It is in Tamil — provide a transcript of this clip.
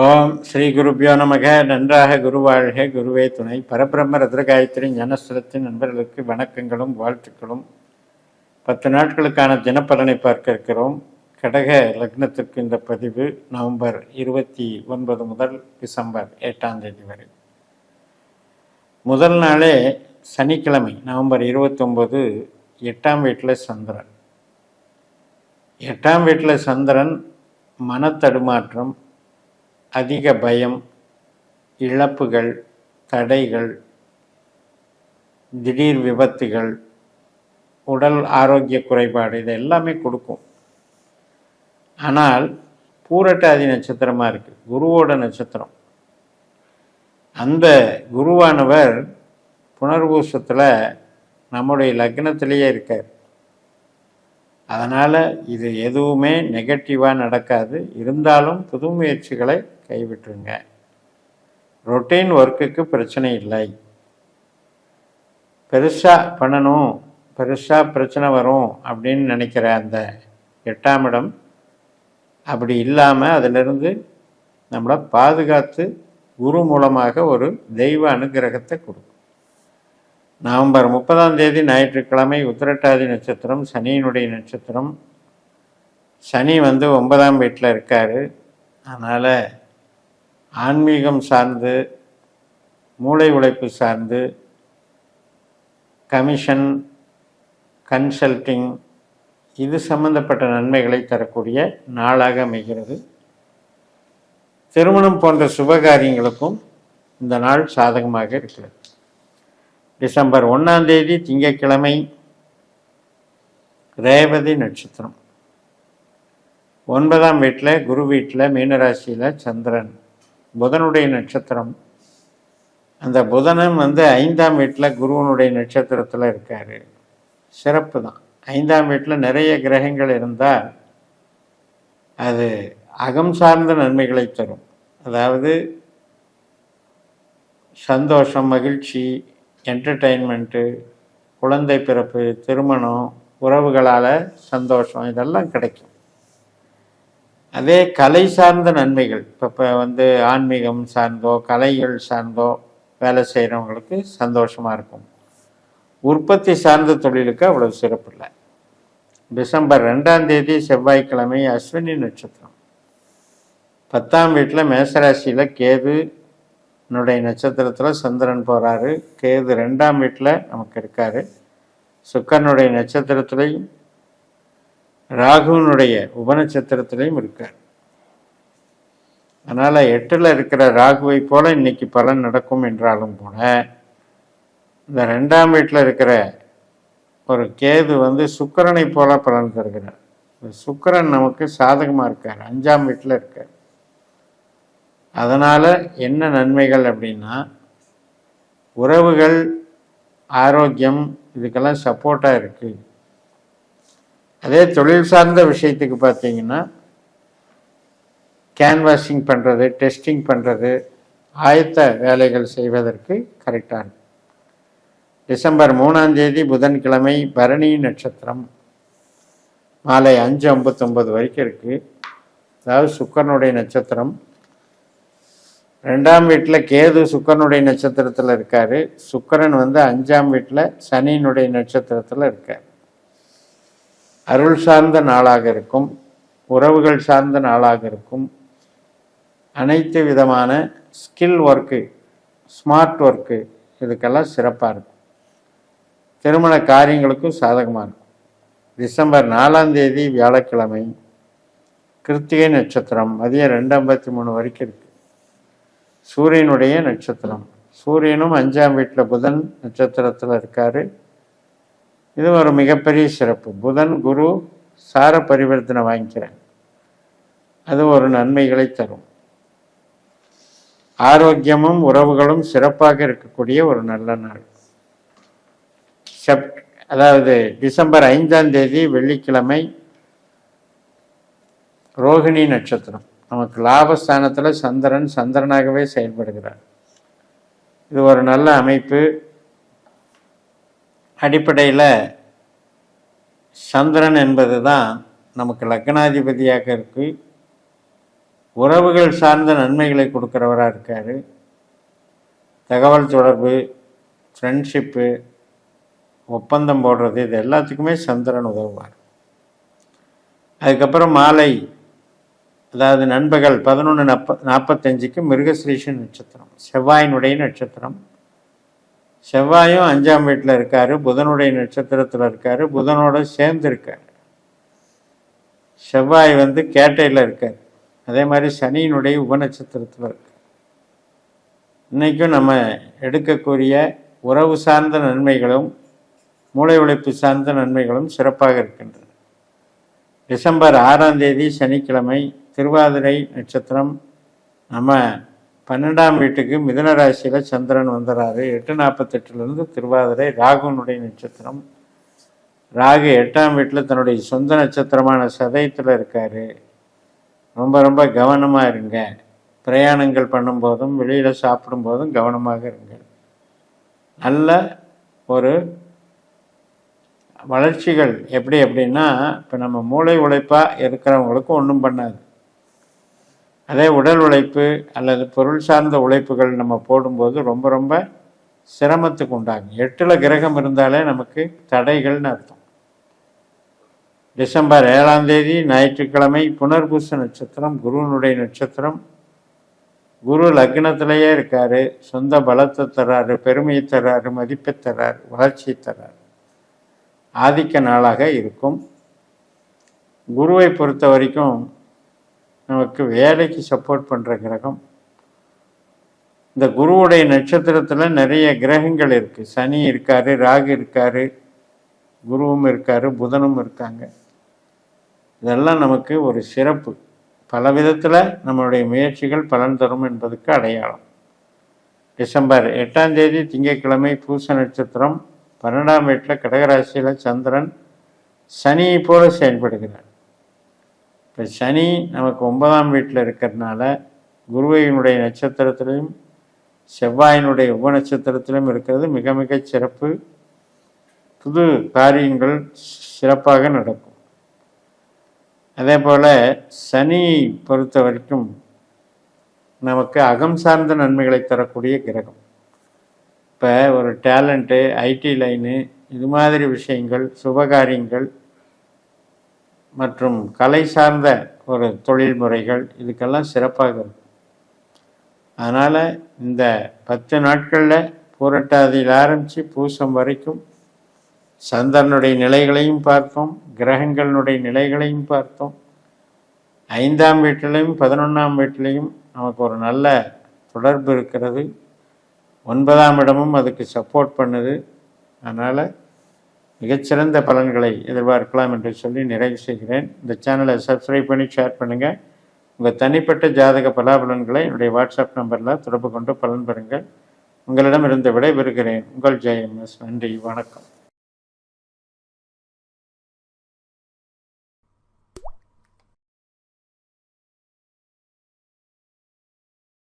ஓம் ஸ்ரீ குருபியோ நமக. நன்றாக குருவாழ்க. குருவே துணை. பரபிரம்ம ரத்ரகாயத்ரி ஞானஸ்வரத்தின் நண்பர்களுக்கு வணக்கங்களும் வாழ்த்துக்களும். பத்து நாட்களுக்கான தினப்பலனை பார்க்க இருக்கிறோம். கடக லக்னத்திற்கு இந்த பதிவு நவம்பர் இருபத்தி ஒன்பது முதல் டிசம்பர் எட்டாம் தேதி வரை. முதல் நாளே சனிக்கிழமை நவம்பர் இருபத்தொம்போது எட்டாம் வீட்டில் சந்திரன். எட்டாம் வீட்டில் சந்திரன் மனத்தடுமாற்றம் அதிக பயம் இழப்புகள் தடைகள் திடீர் விபத்துகள் உடல் ஆரோக்கிய குறைபாடு இது எல்லாமே கொடுக்கும். ஆனால் பூரட்டாதி நட்சத்திரமாக இருக்குது குருவோட நட்சத்திரம். அந்த குருவானவர் புனர்பூசத்தில் நம்முடைய லக்னத்திலேயே இருக்கார். அதனால் இது எதுவுமே நெகட்டிவாக நடக்காது. இருந்தாலும் புது முயற்சிகளை கைவிட்டுருங்க. ரொட்டீன் ஒர்க்குக்கு பிரச்சனை இல்லை. பெருசாக பண்ணணும் பெருசாக பிரச்சனை வரும் அப்படின்னு நினைக்கிற அந்த எட்டாம் இடம் அப்படி இல்லாமல் அதிலிருந்து நம்மளை பாதுகாத்து குரு மூலமாக ஒரு தெய்வ அனுகிரகத்தை கொடுக்கும். நவம்பர் முப்பதாம் தேதி ஞாயிற்றுக்கிழமை உத்திரட்டாதி நட்சத்திரம் சனியினுடைய நட்சத்திரம். சனி வந்து ஒன்பதாம் வீட்டில் இருக்கார். அதனால் ஆன்மீகம் சார்ந்து மூளை உழைப்பு சார்ந்து கமிஷன் கன்சல்டிங் இது சம்பந்தப்பட்ட நன்மைகளை தரக்கூடிய நாளாக அமைகிறது. திருமணம் போன்ற சுபகாரியங்களுக்கும் இந்த நாள் சாதகமாக இருக்கிறது. டிசம்பர் ஒன்றாம் தேதி திங்கட்கிழமை ரேவதி நட்சத்திரம். ஒன்பதாம் வீட்டில் குரு வீட்டில் மீனராசியில் சந்திரன். புதனுடைய நட்சத்திரம். அந்த புதனும் வந்து ஐந்தாம் வீட்டில் குருவனுடைய நட்சத்திரத்தில் இருக்கார். சிறப்பு தான். ஐந்தாம் வீட்டில் நிறைய கிரகங்கள் இருந்தால் அது அகம் சார்ந்த நன்மைகளை தரும். அதாவது சந்தோஷம் மகிழ்ச்சி என்டர்டெயின்மெண்ட்டு குழந்தை பிறப்பு திருமணம் உறவுகளால் சந்தோஷம் இதெல்லாம் கிடைக்கும். அதே கலை சார்ந்த நன்மைகள். இப்போ இப்போ வந்து ஆன்மீகம் சார்ந்தோ கலைகள் சார்ந்தோ வேலை செய்கிறவங்களுக்கு சந்தோஷமாக இருக்கும். உற்பத்தி சார்ந்த தொழிலுக்கு அவ்வளவு சிறப்பு இல்லை. டிசம்பர் ரெண்டாம் தேதி செவ்வாய்க்கிழமை அஸ்வினி நட்சத்திரம். பத்தாம் வீட்டில் மேசராசியில் கேது என்னுடைய நட்சத்திரத்தில் சந்திரன் போகிறாரு கேது ரெண்டாம் வீட்டில் நமக்கு இருக்கார். சுக்கரனுடைய நட்சத்திரத்திலையும் ராகுவனுடைய உபநட்சத்திரத்திலையும் இருக்கார். அதனால் எட்டில் இருக்கிற ராகுவை போல இன்னைக்கு பலன் நடக்கும் என்றாலும் கூட இந்த ரெண்டாம் வீட்டில் இருக்கிற ஒரு கேது வந்து சுக்கரனை போல பலன் தருகிறார். இந்த நமக்கு சாதகமாக இருக்கார். அஞ்சாம் வீட்டில் இருக்கார். அதனால் என்ன நன்மைகள் அப்படின்னா உறவுகள் ஆரோக்கியம் இதுக்கெல்லாம் சப்போர்ட்டாக இருக்குது அதே தொழில் சார்ந்த விஷயத்துக்கு பார்த்தீங்கன்னா கேன்வாஷிங் பண்ணுறது டெஸ்டிங் பண்ணுறது ஆயத்த வேலைகள் செய்வதற்கு கரெக்டாக இருக்கும் டிசம்பர் மூணாம் தேதி புதன்கிழமை பரணி நட்சத்திரம் மாலை அஞ்சு ஐம்பத்தொம்பது வரைக்கும் இருக்குது அதாவது சுக்கரனுடைய நட்சத்திரம். ரெண்டாம் வீட்டில் கேது சுக்கரனுடைய நட்சத்திரத்தில் இருக்கார். சுக்கரன் வந்து அஞ்சாம் வீட்டில் சனியினுடைய நட்சத்திரத்தில் இருக்கார். அருள் சார்ந்த நாளாக இருக்கும் உறவுகள் சார்ந்த நாளாக இருக்கும் அனைத்து விதமான ஸ்கில் ஒர்க்கு ஸ்மார்ட் ஒர்க்கு இதுக்கெல்லாம் சிறப்பாக இருக்கும். திருமண காரியங்களுக்கும் சாதகமாக இருக்கும். டிசம்பர் நாலாம் தேதி வியாழக்கிழமை கிருத்திகை நட்சத்திரம் மதியம் ரெண்டு ஐம்பத்தி மூணு வரைக்கும் இருக்குது சூரியனுடைய நட்சத்திரம். சூரியனும் அஞ்சாம் வீட்டில் புதன் நட்சத்திரத்தில் இருக்கார். இது ஒரு மிகப்பெரிய சிறப்பு. புதன் குரு சார பரிவர்த்தனை வாங்கிக்கிறேன் அது ஒரு நன்மைகளை தரும். ஆரோக்கியமும் உறவுகளும் சிறப்பாக இருக்கக்கூடிய ஒரு நல்ல நாள். செப் அதாவது டிசம்பர் ஐந்தாம் தேதி வெள்ளிக்கிழமை ரோகிணி நட்சத்திரம். நமக்கு லாபஸ்தானத்தில் சந்திரன் சந்திரனாகவே செயல்படுகிறார். இது ஒரு நல்ல அமைப்பு. அடிப்படையில் சந்திரன் என்பது தான் நமக்கு லக்னாதிபதியாக இருக்கு. உறவுகள் சார்ந்த நன்மைகளை கொடுக்குறவராக இருக்கார். தகவல் தொடர்பு ஃப்ரெண்ட்ஷிப்பு ஒப்பந்தம் போடுறது இது எல்லாத்துக்குமே சந்திரன் உதவுவார். அதுக்கப்புறம் மாலை அதாவது நண்பகல் பதினொன்று நாற்ப நாற்பத்தஞ்சுக்கு மிருகசிரீஷன் நட்சத்திரம் செவ்வாயினுடைய நட்சத்திரம். செவ்வாயும் அஞ்சாம் வீட்டில் இருக்கார் புதனுடைய நட்சத்திரத்தில் இருக்கார் புதனோட சேர்ந்து இருக்கார். செவ்வாய் வந்து கேட்டையில் இருக்கார். அதே மாதிரி சனியினுடைய உபநட்சத்திரத்தில் இருக்கு. இன்றைக்கும் நம்ம எடுக்கக்கூடிய உறவு சார்ந்த நன்மைகளும் மூளை உழைப்பு சார்ந்த நன்மைகளும் சிறப்பாக இருக்கின்றன. டிசம்பர் ஆறாம் தேதி சனிக்கிழமை திருவாதிரை நட்சத்திரம். நம்ம பன்னெண்டாம் வீட்டுக்கு மிதன ராசியில் சந்திரன் வந்துடுறாரு எட்டு நாற்பத்தெட்டுலேருந்து திருவாதிரை ராகுனுடைய நட்சத்திரம். ராகு எட்டாம் வீட்டில் தன்னுடைய சொந்த நட்சத்திரமான சதயத்தில் இருக்கார். ரொம்ப ரொம்ப கவனமாக இருங்க. பிரயாணங்கள் பண்ணும்போதும் வெளியில் சாப்பிடும்போதும் கவனமாக இருங்க. நல்ல ஒரு வளர்ச்சிகள் எப்படி அப்படின்னா இப்போ நம்ம மூளை உழைப்பாக இருக்கிறவங்களுக்கு ஒன்றும் பண்ணாது. அதே உடல் உழைப்பு அல்லது பொருள் சார்ந்த உழைப்புகள் நம்ம போடும்போது ரொம்ப ரொம்ப சிரமத்துக்கு உண்டாகும். எட்டில் கிரகம் இருந்தாலே நமக்கு தடைகள்னு அர்த்தம். டிசம்பர் ஏழாம் தேதி ஞாயிற்றுக்கிழமை புனர்பூச நட்சத்திரம் குருவனுடைய நட்சத்திரம். குரு லக்னத்திலேயே இருக்காரு சொந்த பலத்தை தர்றாரு பெருமையை தர்றாரு மதிப்பை தர்றாரு வளர்ச்சியை தர்றாரு. ஆதிக்க நாளாக இருக்கும். குருவை பொறுத்த வரைக்கும் நமக்கு வேலைக்கு சப்போர்ட் பண்ணுற கிரகம். இந்த குருவுடைய நட்சத்திரத்தில் நிறைய கிரகங்கள் இருக்குது சனி இருக்காரு ராகு இருக்காரு குருவும் இருக்காரு புதனும் இருக்காங்க. இதெல்லாம் நமக்கு ஒரு சிறப்பு. பல விதத்தில் நம்மளுடைய முயற்சிகள் பலன் தரும் என்பதுக்கு அடையாளம். டிசம்பர் எட்டாம் தேதி திங்கட்கிழமை பூச நட்சத்திரம் பன்னெண்டாம் வீட்டில் கடகராசியில் சந்திரன் சனியை போல செயல்படுகிறார். இப்போ சனி நமக்கு ஒன்பதாம் வீட்டில் இருக்கிறதுனால குருவையினுடைய நட்சத்திரத்திலையும் செவ்வாயினுடைய உப நட்சத்திரத்திலும் இருக்கிறது மிக மிக சிறப்பு. புது காரியங்கள் சிறப்பாக நடக்கும். அதே போல் சனி பொறுத்த வரைக்கும் நமக்கு அகம் சார்ந்த நன்மைகளை தரக்கூடிய கிரகம். இப்போ ஒரு டேலண்ட்டு ஐடி லைனு இது மாதிரி விஷயங்கள் சுபகாரியங்கள் மற்றும் கலை சார்ந்த ஒரு தொழில் முறைகள் இதுக்கெல்லாம் சிறப்பாக இருக்கும். அதனால் இந்த பத்து நாட்களில் பூரட்டாதியில் ஆரம்பித்து பூசம் வரைக்கும் சந்திரனுடைய நிலைகளையும் பார்த்தோம் கிரகங்களுடைய நிலைகளையும் பார்த்தோம். ஐந்தாம் வீட்டிலையும் பதினொன்றாம் வீட்டிலையும் நமக்கு ஒரு நல்ல தொடர்பு இருக்கிறது. ஒன்பதாம் இடமும் அதுக்கு சப்போர்ட் பண்ணுது. அதனால் மிகச்சிறந்த பலன்களை எதிர்பார்க்கலாம் என்று சொல்லி நிறைவு செய்கிறேன். இந்த சேனலை சப்ஸ்கிரைப் பண்ணி ஷேர் பண்ணுங்கள் உங்கள் தனிப்பட்ட ஜாதக பலாபலன்களை என்னுடைய வாட்ஸ்அப் நம்பரில் தொடர்பு கொண்டு பலன் பெறுங்கள். உங்களிடமிருந்து விடைபெறுகிறேன். உங்கள் ஜெயம்எஸ் நன்றி. வணக்கம்.